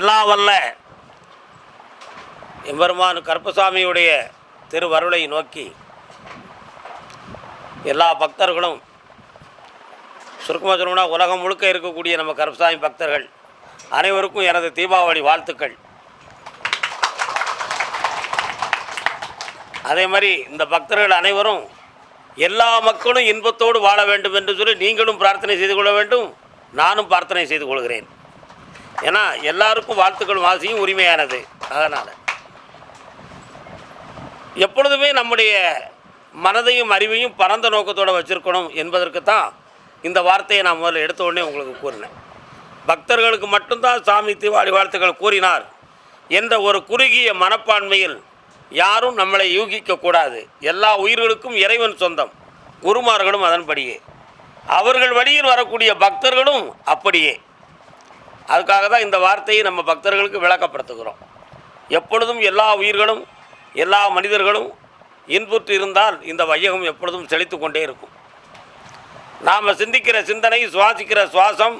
எல்லாம் வல்ல எம்பெருமான் கருப்பசாமியுடைய திருவருளை நோக்கி எல்லா பக்தர்களும் சுருக்கமாக சொல்லணும்னா உலகம் முழுக்க இருக்கக்கூடிய நம்ம கருப்பசாமி பக்தர்கள் அனைவருக்கும் எனது தீபாவளி வாழ்த்துக்கள். அதே மாதிரி இந்த பக்தர்கள் அனைவரும் எல்லா மக்களும் இன்பத்தோடு வாழ வேண்டும் என்று சொல்லி நீங்களும் பிரார்த்தனை செய்து கொள்ள வேண்டும். நானும் பிரார்த்தனை செய்து கொள்கிறேன். ஏன்னா எல்லாருக்கும் வாழ்த்துக்கள் வாசியும் உரிமையானது. அதனால். எப்பொழுதுமே நம்முடைய மனதையும் அறிவையும் பரந்த நோக்கத்தோடு வச்சுருக்கணும் என்பதற்கு தான் இந்த வார்த்தையை நான் முதல்ல எடுத்த உடனே உங்களுக்கு கூறினேன். பக்தர்களுக்கு மட்டும்தான் சாமி தீபாவளி வாழ்த்துக்கள் கூறினார். என்ற ஒரு குறுகிய மனப்பான்மையில் யாரும் நம்மளை யூகிக்கக்கூடாது. எல்லா உயிர்களுக்கும் இறைவன் சொந்தம். குருமார்களும் அதன்படியே. அவர்கள் வழியில் வரக்கூடிய பக்தர்களும் அப்படியே. அதுக்காக தான் இந்த வார்த்தையை நம்ம பக்தர்களுக்கு விளக்கப்படுத்துகிறோம். எப்பொழுதும் எல்லா உயிர்களும் எல்லா மனிதர்களும் இன்புற்று இருந்தால் இந்த வையகம் எப்பொழுதும் செழித்து கொண்டே இருக்கும். நாம் சிந்திக்கிற சிந்தனை சுவாசிக்கிற சுவாசம்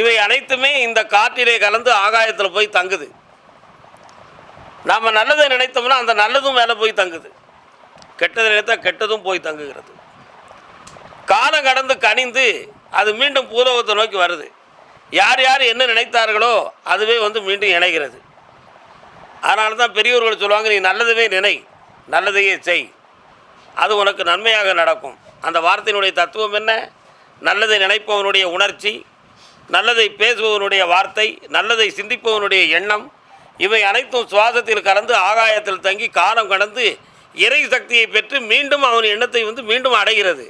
இவை அனைத்துமே இந்த காற்றிலே கலந்து ஆகாயத்தில் போய் தங்குது. நாம் நல்லதை நினைத்தோம்னா அந்த நல்லதும் மேலே போய் தங்குது. கெட்டதை நினைத்தா கெட்டதும் போய் தங்குகிறது. காலம் கடந்து கனிந்து அது மீண்டும் பூலோகத்தை நோக்கி வருது. யார் யார் என்ன நினைத்தார்களோ அதுவே வந்து மீண்டும் இணைகிறது. அதனால தான் பெரியவர்கள் சொல்லுவாங்க நீ நல்லதுவே நினை நல்லதையே செய். அது உனக்கு நன்மையாக நடக்கும். அந்த வார்த்தையினுடைய தத்துவம் என்ன? நல்லதை நினைப்பவனுடைய உணர்ச்சி நல்லதை பேசுபவனுடைய வார்த்தை நல்லதை சிந்திப்பவனுடைய எண்ணம் இவை அனைத்தும் சுவாசத்தில் கலந்து ஆகாயத்தில் தங்கி காலம் கடந்து இறை சக்தியை பெற்று மீண்டும் அவன் எண்ணத்தை வந்து மீண்டும் அடைகிறது.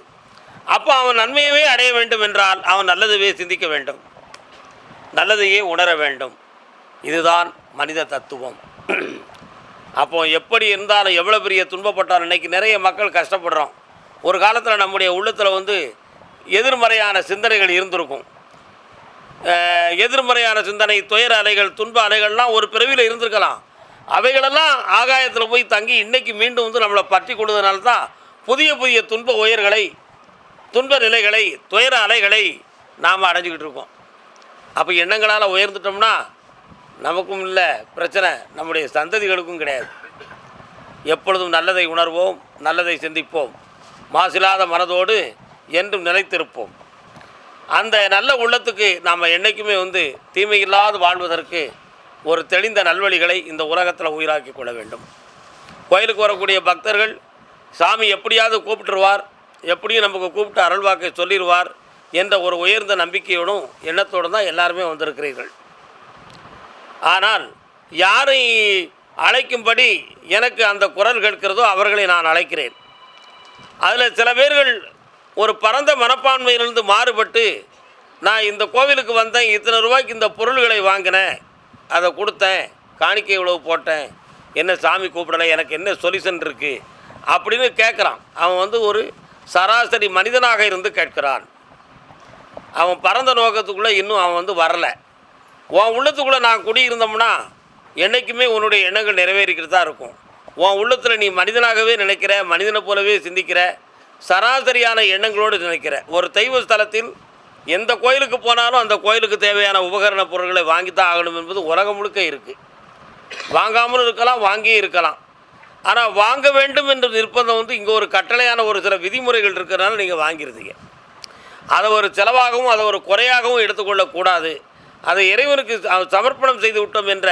அப்போ அவன் நன்மையவே அடைய வேண்டும் என்றால் அவன் நல்லதுவே சிந்திக்க வேண்டும். நல்லதையே உணர வேண்டும். இதுதான் மனித தத்துவம். அப்போ எப்படி இருந்தாலும் எவ்வளோ பெரிய துன்பப்பட்டாலும் இன்னைக்கு நிறைய மக்கள் கஷ்டப்படுறோம். ஒரு காலத்தில் நம்முடைய உள்ளத்தில் வந்து எதிர்மறையான சிந்தனைகள் இருந்திருக்கும். எதிர்மறையான சிந்தனை துயர அலைகள் துன்ப அலைகள்லாம் ஒரு பிறவியில் இருந்திருக்கலாம். அவைகளெல்லாம் ஆகாயத்தில் போய் தங்கி இன்னைக்கு மீண்டும் வந்து நம்மளை பற்றி கொடுத்ததுனால தான் புதிய புதிய துன்ப உயர்களை துன்ப நிலைகளை துயர அலைகளை நாம் அடைஞ்சிக்கிட்டு இருக்கோம். அப்போ எண்ணங்களால் உயர்ந்துட்டோம்னா நமக்கும் இல்லை பிரச்சனை. நம்முடைய சந்ததிகளுக்கும் கிடையாது. எப்பொழுதும் நல்லதை உணர்வோம் நல்லதை சிந்திப்போம். மாசில்லாத மனதோடு என்றும் நிலைத்திருப்போம். அந்த நல்ல உள்ளத்துக்கு நாம் என்றைக்குமே வந்து தீமையில்லாது வாழ்வதற்கு ஒரு தெளிந்த நல்வழிகளை இந்த உலகத்தில் உயிராக்கி கொள்ள வேண்டும். கோயிலுக்கு வரக்கூடிய பக்தர்கள் சாமி எப்படியாவது கூப்பிட்டுருவார் எப்படியும் நமக்கு கூப்பிட்டு அருள்வாக்கை சொல்லிடுவார் என்ற ஒரு உயர்ந்த நம்பிக்கையோடும் எண்ணத்தோடும் தான் எல்லாருமே வந்திருக்கிறீர்கள். ஆனால் யாரை அழைக்கும்படி எனக்கு அந்த குரல் கேட்கிறதோ அவர்களை நான் அழைக்கிறேன். அதில் சில பேர்கள் ஒரு பரந்த மனப்பான்மையிலிருந்து மாறுபட்டு நான் இந்த கோவிலுக்கு வந்தேன் இத்தனை ரூபாய்க்கு இந்த பொருள்களை வாங்கினேன் அதை கொடுத்தேன் காணிக்கை இவ்வளவு போட்டேன் என்ன சாமி கூப்பிடலை எனக்கு என்ன சொல்யூஷன் இருக்குது அப்படின்னு கேட்குறான். அவன் வந்து ஒரு சராசரி மனிதனாக இருந்து கேட்கிறான். அவன் பரந்த நோக்கத்துக்குள்ளே இன்னும் அவன் வந்து வரலை. உன் உள்ளத்துக்குள்ளே நான் குடியிருந்தோம்னா என்றைக்குமே உன்னுடைய எண்ணங்கள் நிறைவேறிக்கிட்டு தான் இருக்கும். உன் உள்ளத்தில் நீ மனிதனாகவே நினைக்கிற மனிதனை போலவே சிந்திக்கிற சராசரியான எண்ணங்களோடு நினைக்கிற. ஒரு தெய்வ ஸ்தலத்தில் எந்த கோயிலுக்கு போனாலும் அந்த கோயிலுக்கு தேவையான உபகரண பொருட்களை வாங்கித்தான் ஆகணும் என்பது உலகம் முழுக்க இருக்குது வாங்காமலும் இருக்கலாம் வாங்கியும் இருக்கலாம். ஆனால் வாங்க வேண்டும் என்ற நிர்பந்தம் வந்து இங்கே ஒரு கட்டளையான ஒரு சில விதிமுறைகள் இருக்கிறனால நீங்கள் வாங்கிருந்தீங்க அதை ஒரு செலவாகவும் அதை ஒரு குறையாகவும் எடுத்துக்கொள்ளக்கூடாது. அதை இறைவனுக்கு சமர்ப்பணம் செய்து விட்டோம் என்ற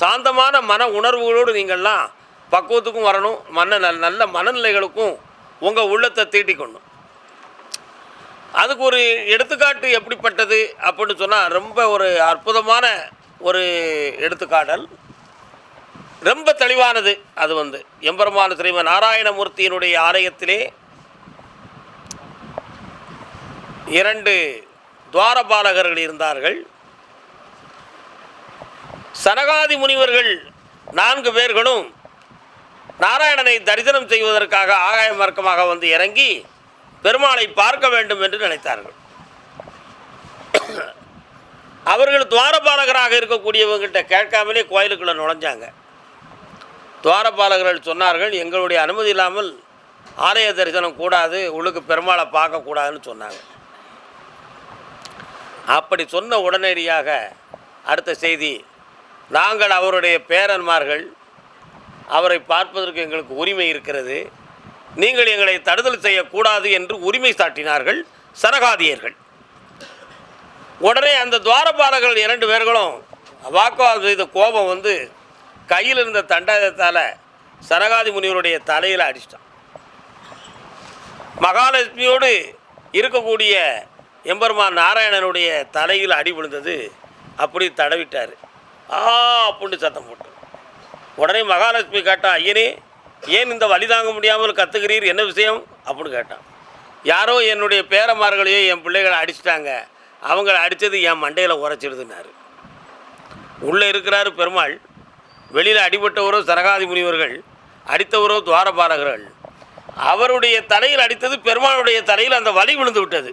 சாந்தமான மன உணர்வுகளோடு நீங்கள்லாம் பக்குவத்துக்கும் வரணும். மன நல் நல்ல மனநிலைகளுக்கும் உங்கள் உள்ளத்தை தீட்டிக்கொள்ளணும். அதுக்கு ஒரு எடுத்துக்காட்டு எப்படிப்பட்டது அப்படின்னு சொன்னால் ரொம்ப ஒரு அற்புதமான ஒரு எடுத்துக்காடல். ரொம்ப தெளிவானது அது வந்து. எம்பெருமான ஸ்ரீமன் நாராயணமூர்த்தியினுடைய ஆலயத்திலே இரண்டு துவாரபாலகர்கள் இருந்தார்கள். சனகாதி முனிவர்கள் நான்கு பேர்களும் நாராயணனை தரிசனம் செய்வதற்காக ஆகாய மார்க்கமாக வந்து இறங்கி பெருமாளை பார்க்க வேண்டும் என்று நினைத்தார்கள். அவர்கள் துவாரபாலகராக இருக்கக்கூடியவங்ககிட்ட கேட்காமலே கோயிலுக்குள்ளே நுழைஞ்சாங்க. துவாரபாலகர்கள் சொன்னார்கள் எங்களுடைய அனுமதி இல்லாமல் ஆலய தரிசனம் கூடாது உள்ளுக்கு பெருமாளை பார்க்கக்கூடாதுன்னு சொன்னாங்க. அப்படி சொன்ன உடனடியாக அடுத்த செய்தி நாங்கள் அவருடைய பேரன்மார்கள் அவரை பார்ப்பதற்கு எங்களுக்கு உரிமை இருக்கிறது நீங்கள் எங்களை தடுதல் செய்யக்கூடாது என்று உரிமை சாட்டினார்கள் சரகாதியர்கள். உடனே அந்த துவாரபாலகர்கள் இரண்டு பேர்களும் வாக்குவாதம் செய்த கோபம் வந்து கையில் இருந்த தண்டாயத்தால் சனகாதி முனிவருடைய தலையில் அடிச்சிட்டான். மகாலட்சுமியோடு இருக்கக்கூடிய எம்பெருமான் நாராயணனுடைய தலையில் அடி விழுந்தது. அப்படி தடவிட்டார். ஆ அப்படின்னு சத்தம் போட்டு. உடனே மகாலட்சுமி கேட்டான் ஐயனே ஏன் இந்த வலி தாங்க முடியாமல் கற்றுக்கிறீர் என்ன விஷயம்? அப்படின்னு கேட்டான் யாரோ என்னுடைய பேரமார்களையோ என் பிள்ளைகளை அடிச்சிட்டாங்க. அவங்கள அடித்தது என் மண்டையில் உரைச்சிடுதுனாரு உள்ளே இருக்கிறாரு பெருமாள். வெளியில் அடிபட்டவரோ சரகாதி முனிவர்கள் அடித்தவரோ துவாரபாலகர்கள் அவருடைய தலையில் அடித்தது பெருமாளுடைய தலையில் அந்த வலி விழுந்து விட்டது.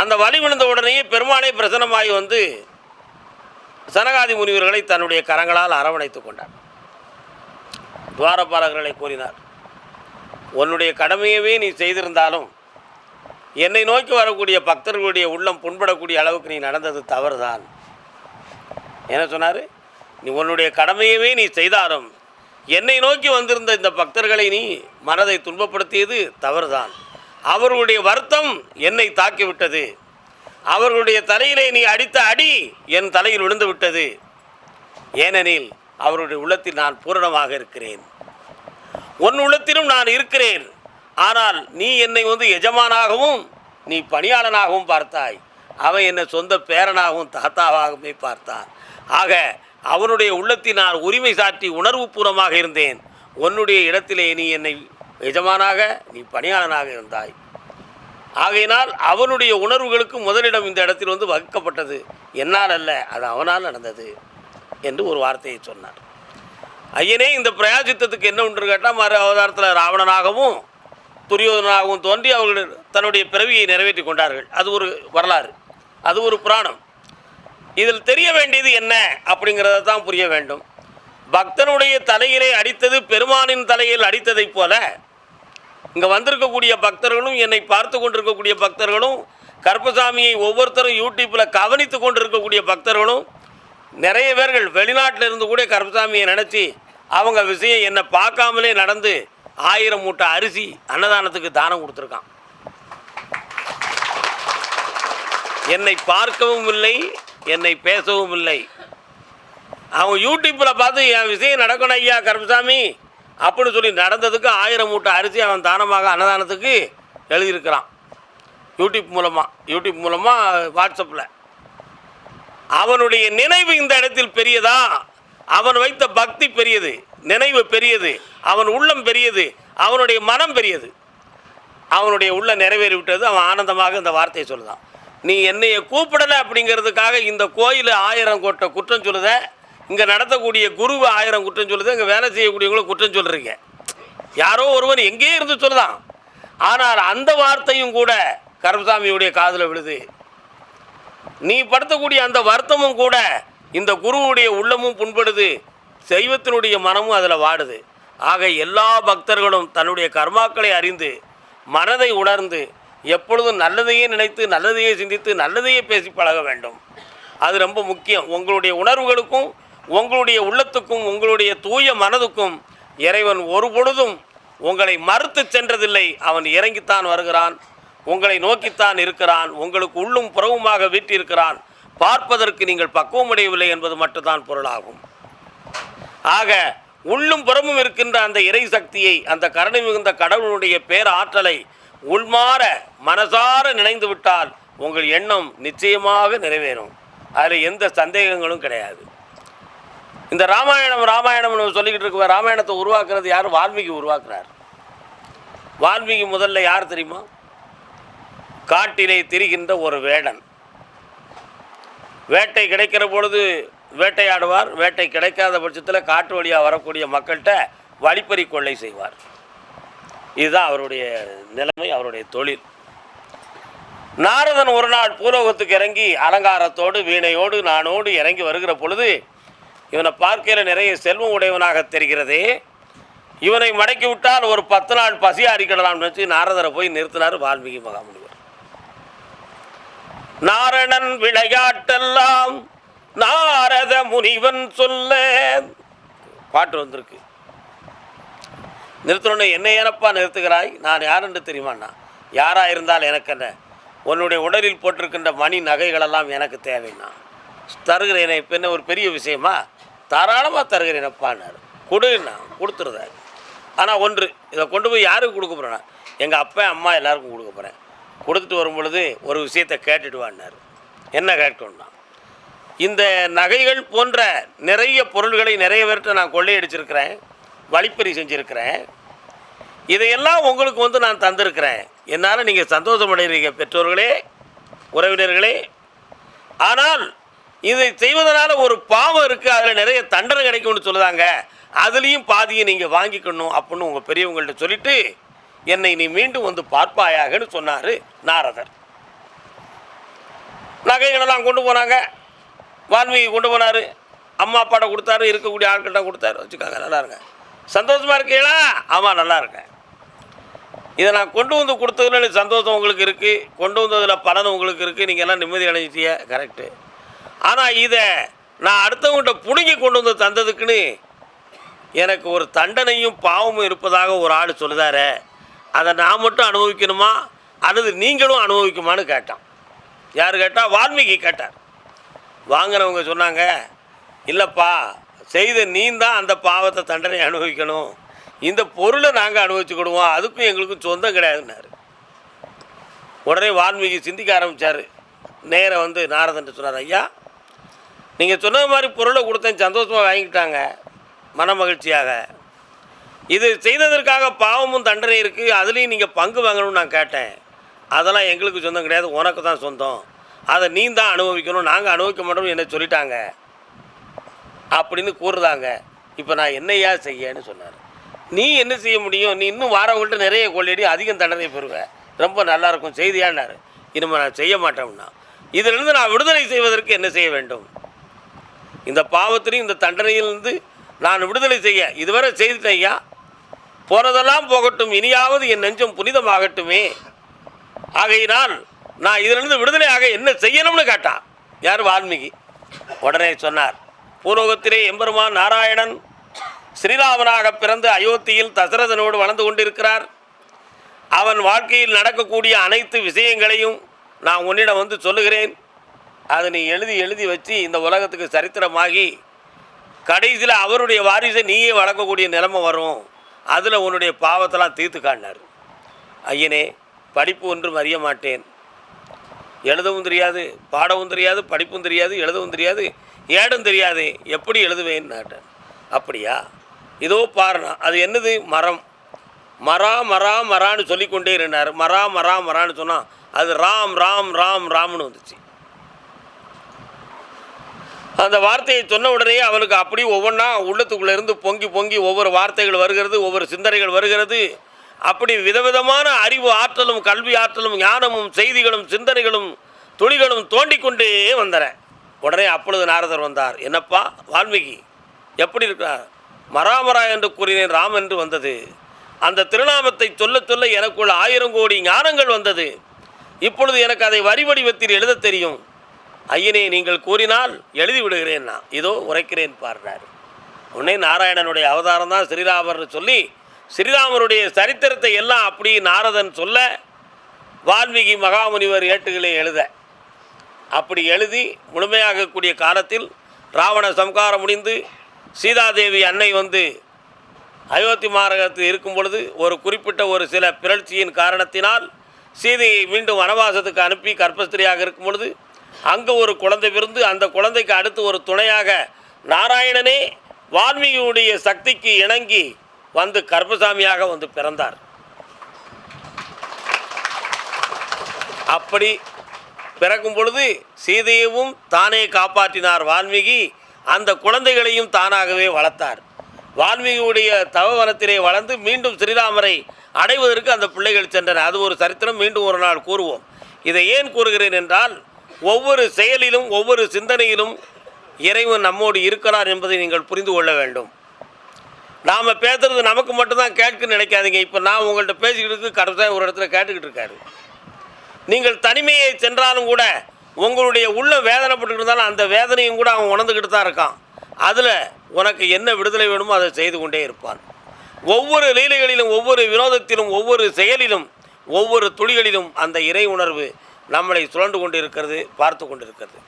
அந்த வழி விழுந்த உடனேயே பெருமாளே பிரசன்னமாகி வந்து சனகாதி முனிவர்களை தன்னுடைய கரங்களால் அரவணைத்துக் கொண்டார். துவாரபாலகர்களை கூறினார் உன்னுடைய கடமையவே நீ செய்திருந்தாலும் என்னை நோக்கி வரக்கூடிய பக்தர்களுடைய உள்ளம் புண்படக்கூடிய அளவுக்கு நீ நடந்தது தவறுதான். என்ன சொன்னார்? நீ உன்னுடைய கடமையவே நீ செய்தாலும் என்னை நோக்கி வந்திருந்த இந்த பக்தர்களை நீ மனதை துன்பப்படுத்தியது தவறுதான். அவர்களுடைய வருத்தம் என்னை தாக்கிவிட்டது. அவர்களுடைய தலையிலே நீ அடித்த அடி என் தலையில் விழுந்து விட்டது ஏனெனில் அவருடைய உள்ளத்தில் நான் பூரணமாக இருக்கிறேன். உன் உள்ளத்திலும் நான் இருக்கிறேன். ஆனால் நீ என்னை வந்து எஜமானாகவும் நீ பணியாளனாகவும் பார்த்தாய். அவன் என்னை சொந்த பேரனாகவும் தாத்தாவாகவே பார்த்தான். ஆக அவனுடைய உள்ளத்தில் நான் உரிமை சாட்டி உணர்வுபூர்வமாக இருந்தேன். உன்னுடைய இடத்திலே நீ என்னை எஜமானாக நீ பணியாளனாக இருந்தாய். ஆகையினால் அவனுடைய உணர்வுகளுக்கு முதலிடம் இந்த இடத்தில் வந்து வகுக்கப்பட்டது. என்னால் அல்ல அது அவனால் நடந்தது என்று ஒரு வார்த்தையை சொன்னார். ஐயனே இந்த பிரயாசித்தத்துக்கு என்ன ஒன்று கேட்டால் மறு அவதாரத்தில் ராவணனாகவும் துரியோதனாகவும் தோன்றி அவர்கள் தன்னுடைய பிறவியை நிறைவேற்றி கொண்டார்கள். அது ஒரு வரலாறு அது ஒரு புராணம். இதில் தெரிய வேண்டியது என்ன அப்படிங்கிறத தான் புரிய வேண்டும். பக்தனுடைய தலையிலே அடித்தது பெருமானின் தலையில் அடித்ததைப் போல இங்கே வந்திருக்கக்கூடிய பக்தர்களும் என்னை பார்த்து கொண்டிருக்கக்கூடிய பக்தர்களும் கருப்பசாமியை ஒவ்வொருத்தரும் யூடியூப்பில் கவனித்து கொண்டிருக்கக்கூடிய பக்தர்களும் நிறைய பேர்கள் வெளிநாட்டில் இருந்து கூட கருப்பசாமியை நினச்சி அவங்க விஷயம் என்னை பார்க்காமலே நடந்து ஆயிரம் மூட்டை அரிசி அன்னதானத்துக்கு தானம் கொடுத்துருக்கான். என்னை பார்க்கவும் இல்லை என்னை பேசவும் இல்லை. அவன் யூடியூப்பில் பார்த்து என் விஷயம் நடக்கணும் ஐயா கருப்பசாமி. அப்படின்னு சொல்லி நடந்ததுக்கு ஆயிரம் மூட்டை அரிசி அவன் தானமாக அன்னதானத்துக்கு எழுதியிருக்கிறான். யூடியூப் மூலமாக யூடியூப் மூலமாக வாட்ஸ்அப்பில் அவனுடைய நினைவு இந்த இடத்தில் பெரியதா? அவன் வைத்த பக்தி பெரியது நினைவு பெரியது அவன் உள்ளம் பெரியது அவனுடைய மனம் பெரியது. அவனுடைய உள்ள நிறைவேறி விட்டது அவன் ஆனந்தமாக இந்த வார்த்தையை சொல்லுதான். நீ என்னைய கூப்பிடலை அப்படிங்கிறதுக்காக இந்த கோயில் ஆயிரம் கோட்டை குற்றம் சொல்லுத இங்கே நடத்தக்கூடிய குருவை ஆயிரம் குற்றம் சொல்லுது இங்கே வேலை செய்யக்கூடியவங்களும் குற்றம் சொல்கிறீங்க யாரோ ஒருவன் எங்கேயே இருந்து சொல்லுதான் ஆனால் அந்த வார்த்தையும் கூட கருமசாமியுடைய காதில் விழுது. நீ படுத்தக்கூடிய அந்த வருத்தமும் கூட இந்த குருவுடைய உள்ளமும் புண்படுது தெய்வத்தினுடைய மனமும் அதில் வாடுது. ஆக எல்லா பக்தர்களும் தன்னுடைய கர்மாக்களை அறிந்து மனதை உணர்ந்து எப்பொழுதும் நல்லதையே நினைத்து நல்லதையே சிந்தித்து நல்லதையே பேசி பழக வேண்டும். அது ரொம்ப முக்கியம். உங்களுடைய உணர்வுகளுக்கும் உங்களுடைய உள்ளத்துக்கும் உங்களுடைய தூய மனதுக்கும் இறைவன் ஒரு பொழுதும் உங்களை மறுத்து சென்றதில்லை. அவன் இறங்கித்தான் வருகிறான். உங்களை நோக்கித்தான் இருக்கிறான். உங்களுக்கு உள்ளும் புறவுமாக வீட்டிருக்கிறான் பார்ப்பதற்கு நீங்கள் பக்குவமடையவில்லை என்பது மட்டும்தான் பொருளாகும். ஆக உள்ளும் புறமும் இருக்கின்ற அந்த இறை சக்தியை அந்த கருணை மிகுந்த கடவுளுடைய பேராற்றலை உள்மாற மனசார நினைந்து விட்டால் உங்கள் எண்ணம் நிச்சயமாக நிறைவேறும். அதில் எந்த சந்தேகங்களும் கிடையாது. இந்த ராமாயணம் ராமாயணம்னு சொல்லிக்கிட்டு இருக்க ராமாயணத்தை உருவாக்குறது யார்? வால்மீகி உருவாக்குறார். வால்மீகி முதல்ல யார் தெரியுமா? காட்டிலே திரிகின்ற ஒரு வேடன். வேட்டை கிடைக்கிற பொழுது வேட்டையாடுவார். வேட்டை கிடைக்காத பட்சத்தில் காட்டு வழியாக வரக்கூடிய மக்கள்கிட்ட வழிப்பறி கொள்ளை செய்வார். இதுதான் அவருடைய நிலைமை அவருடைய தொழில். நாரதன் ஒரு நாள் பூலோகத்துக்கு இறங்கி அலங்காரத்தோடு வீணையோடு நானோடு இறங்கி வருகிற பொழுது இவனை பார்க்கிற நிறைய செல்வம் உடையவனாக தெரிகிறதே. இவனை மடக்கி விட்டால் ஒரு பத்து நாள் பசி அடிக்கலாம்னு வச்சு நாரதரை போய் நிறுத்தினார் வால்மீகி மகாமுனிவர். நாரணன் விளையாட்டெல்லாம் நாரத முனிவன் சொல்ல. பாட்டு வந்திருக்கு. நிறுத்தணுன்னு என்ன ஏனப்பா நிறுத்துகிறாய்? நான் யாருன்னு தெரியுமாண்ணா? யாராக இருந்தால் எனக்கு என்ன உன்னுடைய உடலில் போட்டிருக்கின்ற மணி நகைகளெல்லாம் எனக்கு தேவைண்ணா. தருகிறேனே இப்போ என்ன ஒரு பெரிய விஷயமா? தாராளமாக தருகிறேன் தருகிறேனப்பான்னாரு கொடுன்னா கொடுத்துருதாரு ஆனால் ஒன்று இதை கொண்டு போய் யாருக்கு கொடுக்க போகிறேன்னா எங்கள் அப்பா அம்மா எல்லாருக்கும் கொடுக்க போகிறேன் கொடுத்துட்டு வரும் பொழுது ஒரு விஷயத்தை கேட்டுடுவான்னாரு. என்ன கேட்கணும்னா இந்த நகைகள் போன்ற நிறைய பொருள்களை நிறைய பேர்கிட்ட நான் கொள்ளையடிச்சிருக்கிறேன் வழிப்பறி செஞ்சுருக்கிறேன். இதையெல்லாம் உங்களுக்கு வந்து நான் தந்திருக்கிறேன். என்னால் நீங்கள் சந்தோஷமடைகிறீங்க பெற்றோர்களே உறவினர்களே. ஆனால் இதை செய்வதனால ஒரு பாவம் இருக்குது அதில் நிறைய தண்டனை கிடைக்கும்னு சொல்லுதாங்க. அதுலேயும் பாதியை நீங்கள் வாங்கிக்கணும் அப்படின்னு உங்கள் பெரியவங்கள்ட்ட சொல்லிட்டு என்னை நீ மீண்டும் வந்து பார்ப்பாயாகன்னு சொன்னார் நாரதர். நகைகளெல்லாம் கொண்டு போனாங்க. வால்மீகி கொண்டு போனார். அம்மா அப்பாட்ட கொடுத்தாரு இருக்கக்கூடிய ஆட்கள்கிட்ட கொடுத்தாரு. வச்சுக்காங்க நல்லா இருங்க. சந்தோஷமாக இருக்கீங்களா? ஆமாம் நல்லா இருக்கேன். இதை நான் கொண்டு வந்து கொடுத்ததுல எனக்கு சந்தோஷம் உங்களுக்கு இருக்குது கொண்டு வந்ததில் பலன் உங்களுக்கு இருக்குது நீங்கள் எல்லாம் நிம்மதி அடைஞ்சிட்டிய கரெக்டு ஆனால் இதை நான் அடுத்தவங்கள்ட்ட பிடுங்கி கொண்டு வந்து தந்ததுக்குன்னு எனக்கு ஒரு தண்டனையும் பாவமும் இருப்பதாக ஒரு ஆள் சொல்லுதாரு. அதை நான் மட்டும் அனுபவிக்கணுமா? அல்லது நீங்களும் அனுபவிக்குமான்னு கேட்டான். யார் கேட்டால் வால்மீகி கேட்டார். வாங்கினவங்க சொன்னாங்க இல்லைப்பா செய்த நீ தான் அந்த பாவத்தை தண்டனை அனுபவிக்கணும். இந்த பொருளை நாங்கள் அனுபவிச்சுக்கிடுவோம் அதுக்கும் எங்களுக்கும் சொந்தம் கிடையாதுன்னாரு. உடனே வால்மீகி சிந்திக்க ஆரம்பித்தார் நேராக வந்து நாரதன்ட்டு சொன்னார் ஐயா நீங்கள் சொன்ன மாதிரி பொருளை கொடுத்தேன் சந்தோஷமாக வாங்கிக்கிட்டாங்க. மன மகிழ்ச்சியாக. இது செய்ததற்காக பாவமும் தண்டனை இருக்குது அதுலேயும் நீங்கள் பங்கு வாங்கணும்னு நான் கேட்டேன். அதெல்லாம் எங்களுக்கு சொந்தம் கிடையாது. உனக்கு தான் சொந்தம். அதை நீ தான் அனுபவிக்கணும். நாங்கள் அனுபவிக்க மாட்டோம்னு என்ன சொல்லிட்டாங்க. அப்படின்னு கூறுதாங்க இப்போ நான் என்னையா செய்யன்னு சொன்னார். நீ என்ன செய்ய முடியும்? நீ இன்னும் வாரவங்கள்ட்ட நிறைய கொள்ளையடி அதிகம் தண்டனை பெறுவேன் ரொம்ப நல்லாயிருக்கும் செய்தியானார் செய்தியானாரு இனிமேல் நான் செய்ய மாட்டோம்னா இதிலிருந்து நான் விடுதலை செய்வதற்கு என்ன செய்ய வேண்டும்? இந்த பாவத்திலையும் இந்த தண்டனையிலிருந்து நான் விடுதலை செய்ய இதுவரை செய்துட்டேன் ஐயா. போனதெல்லாம் போகட்டும் இனியாவது என் நெஞ்சம் புனிதமாகட்டுமே. ஆகையினால் நான் இதிலிருந்து விடுதலையாக என்ன செய்யணும்னு கேட்டான் யார் வால்மீகி? உடனே சொன்னார் பூர்வகத்திலே எம்பெருமான் நாராயணன் ஸ்ரீராமனாக பிறந்து அயோத்தியில் தசரதனோடு வளர்ந்து கொண்டிருக்கிறார். அவன் வாழ்க்கையில் நடக்கக்கூடிய அனைத்து விஷயங்களையும் நான் உன்னிடம் வந்து சொல்லுகிறேன். அதை நீ எழுதி எழுதி வச்சு இந்த உலகத்துக்கு சரித்திரமாகி கடைசியில் அவருடைய வாரிசை நீயே வளர்க்கக்கூடிய நிலைமை வரும். அதில் உன்னுடைய பாவத்தெல்லாம் தீர்த்து காட்டினார். ஐயனே படிப்பு ஒன்றும் அறிய மாட்டேன். எழுதவும் தெரியாது பாடவும் தெரியாது படிப்பும் தெரியாது எழுதவும் தெரியாது ஏடும் தெரியாது. எப்படி எழுதுவேன்? நாட்டேன் அப்படியா? இதோ பாருண்ணா அது என்னது? மரம். மரா மரா மரான்னு சொல்லிக்கொண்டே இருந்தார். மரா மரா மரான்னு சொன்னால் அது ராம் ராம் ராம் ராம்னு வந்துச்சு. அந்த வார்த்தையை சொன்ன உடனே அவனுக்கு அப்படி ஒவ்வொன்றா உள்ளத்துக்குள்ளே இருந்து பொங்கி பொங்கி ஒவ்வொரு வார்த்தைகள் வருகிறது ஒவ்வொரு சிந்தனைகள் வருகிறது. அப்படி விதவிதமான அறிவு ஆற்றலும் கல்வி ஆற்றலும் ஞானமும் செய்திகளும் சிந்தனைகளும் துளிகளும் தோண்டிக்கொண்டே வந்தன. உடனே அப்பொழுது நாரதர் வந்தார். என்னப்பா வால்மீகி எப்படி இருக்கிறார்? மராமரா என்று கூறினேன் ராம் என்று வந்தது. அந்த திருநாமத்தை சொல்ல சொல்ல எனக்குள் ஆயிரம் கோடி ஞானங்கள் வந்தது. இப்பொழுது எனக்கு அதை வரி வடிவத்தில் எழுதத் தெரியும். ஐயனே நீங்கள் கூறினால் எழுதி விடுகிறேன் நான். இதோ உரைக்கிறேன் பாடுறார். உடனே நாராயணனுடைய அவதாரம் தான் ஸ்ரீராமர்னு சொல்லி ஸ்ரீராமருடைய சரித்திரத்தை எல்லாம் அப்படி நாரதன் சொல்ல வால்மீகி மகாமுனிவர் ஏட்டுகளை எழுத. அப்படி எழுதி முழுமையாகக்கூடிய காலத்தில் ராவண சம்காரம் முடிந்து சீதாதேவி அன்னை வந்து அயோத்தி மாநகரத்தில் இருக்கும் பொழுது ஒரு குறிப்பிட்ட ஒரு சில பிறழ்ச்சியின் காரணத்தினால் சீதையை மீண்டும் வனவாசத்துக்கு அனுப்பி கர்ப்பஸ்திரியாக இருக்கும் பொழுது அங்கே ஒரு குழந்தை பிறந்து அந்த குழந்தைக்கு அடுத்து ஒரு துணையாக நாராயணனே வால்மீகியுடைய சக்திக்கு இணங்கி வந்து கர்ப்பசாமியாக வந்து பிறந்தார். அப்படி பிறக்கும் பொழுது சீதையவும் தானே காப்பாற்றினார் வால்மீகி அந்த குழந்தைகளையும் தானாகவே வளர்த்தார். வால்மீகியுடைய தவவனத்திலே வளர்ந்து மீண்டும் ஸ்ரீராமரை அடைவதற்கு அந்த பிள்ளைகள் சென்றன. அது ஒரு சரித்திரம் மீண்டும் ஒரு நாள் கூறுவோம். இதை ஏன் கூறுகிறேன் என்றால் ஒவ்வொரு செயலிலும் ஒவ்வொரு சிந்தனையிலும் இறைவன் நம்மோடு இருக்கிறார் என்பதை நீங்கள் புரிந்து கொள்ள வேண்டும். நாம் பேசுறது நமக்கு மட்டும்தான் கேட்குன்னு நினைக்காதீங்க. இப்போ நான் உங்கள்கிட்ட பேசிக்கிட்டு இருக்கு ஒரு இடத்துல கேட்டுக்கிட்டு இருக்காரு. நீங்கள் தனிமையை சென்றாலும் கூட உங்களுடைய உள்ள வேதனைப்பட்டுக்கிட்டு இருந்தாலும் அந்த வேதனையும் கூட அவன் உணர்ந்துக்கிட்டு தான் இருக்கான். அதில் உனக்கு என்ன விடுதலை வேணுமோ அதை செய்து கொண்டே இருப்பான். ஒவ்வொரு லீலைகளிலும் ஒவ்வொரு வினோதத்திலும் ஒவ்வொரு செயலிலும் ஒவ்வொரு துளிகளிலும் அந்த இறை உணர்வு நம்மளை சுழண்டு கொண்டு இருக்கிறது பார்த்து கொண்டு இருக்கிறது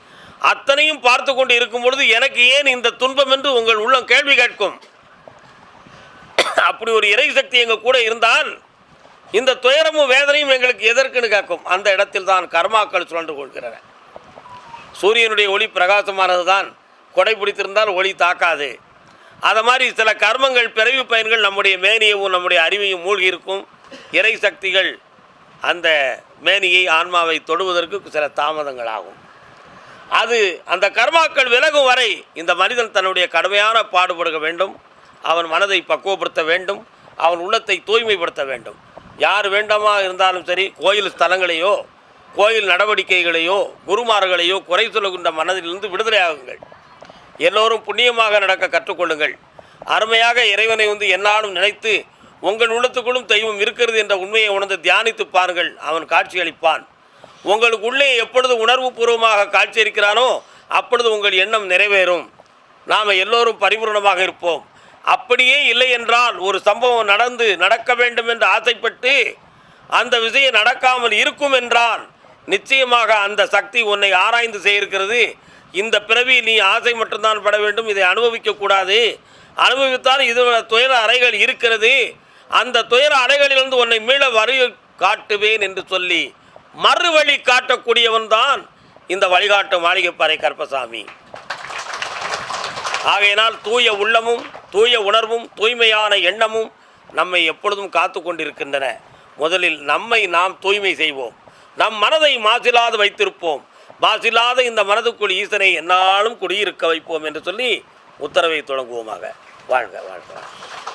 அத்தனையும் பார்த்து கொண்டு இருக்கும் பொழுது எனக்கு ஏன் இந்த துன்பம் என்று உங்கள் உள்ளம் கேள்வி கேட்கும்? அப்படி ஒரு இறை சக்தி எங்கள் கூட இருந்தால் இந்த துயரமும் வேதனையும் எங்களுக்கு எதற்குன்னு கேட்கும்? அந்த இடத்தில் தான் கர்மாக்கள் சுழன்று கொள்கிறன. சூரியனுடைய ஒளி பிரகாசமானது தான் கொடை பிடித்திருந்தால் ஒளி தாக்காது. அதை மாதிரி சில கர்மங்கள் பிறவி பயன்கள் நம்முடைய மேனியவும் நம்முடைய அறிவையும் மூழ்கி இருக்கும் இறை சக்திகள் அந்த மேனியை ஆன்மாவை தொடுவதற்கு சில தாமதங்கள் ஆகும் அது அந்த கர்மாக்கள் விலகும் வரை இந்த மனிதன் தன்னுடைய கடுமையான பாடுபடுக வேண்டும். அவன் மனதை பக்குவப்படுத்த வேண்டும். அவன் உள்ளத்தை தூய்மைப்படுத்த வேண்டும். யார் வேண்டாமா இருந்தாலும் சரி கோயில் ஸ்தலங்களையோ கோயில் நடவடிக்கைகளையோ குருமார்களையோ குறை சொல்லுகின்ற மனதிலிருந்து விடுதலையாகுங்கள் எல்லோரும் புண்ணியமாக நடக்க கற்றுக்கொள்ளுங்கள். அருமையாக இறைவனை வந்து என்னாலும் நினைத்து உங்கள் உள்ளத்துக்குள்ளும் தெய்வம் இருக்கிறது என்ற உண்மையை உணர்ந்து தியானித்து பாருங்கள் அவன் காட்சியளிப்பான் உங்களுக்கு உள்ளே எப்பொழுது உணர்வு பூர்வமாக காட்சியளிக்கிறானோ அப்பொழுது உங்கள் எண்ணம் நிறைவேறும். நாம் எல்லோரும் பரிபூர்ணமாக இருப்போம். அப்படியே இல்லை என்றால் ஒரு சம்பவம் நடந்து நடக்க வேண்டும் என்று ஆசைப்பட்டு அந்த விஷயம் நடக்காமல் இருக்கும் என்றால் நிச்சயமாக அந்த சக்தி உன்னை ஆராய்ந்து செய்திருக்கிறது. இந்த பிறவி நீ ஆசை மட்டும்தான் பட வேண்டும் இதை அனுபவிக்கக்கூடாது அனுபவித்தால் இது துயர அறைகள் இருக்கிறது. அந்த துயர அலைகளிலிருந்து உன்னை மீள வரி காட்டுவேன் என்று சொல்லி மறுவழி காட்டக்கூடியவன் தான் இந்த வழிகாட்டு மாளிகைப்பாறை கருப்பசாமி. ஆகையினால் தூய உள்ளமும் தூய உணர்வும் தூய்மையான எண்ணமும் நம்மை எப்பொழுதும் காத்து கொண்டிருக்கின்றன முதலில் நம்மை நாம் தூய்மை செய்வோம். நம் மனதை மாசில்லாது வைத்திருப்போம். மாசில்லாத இந்த மனதுக்குள் ஈசனை என்னாலும் குடியிருக்க வைப்போம் என்று சொல்லி உத்தரவை தொடங்குவோமாக. வாழ்க வாழ்க வாழ்க.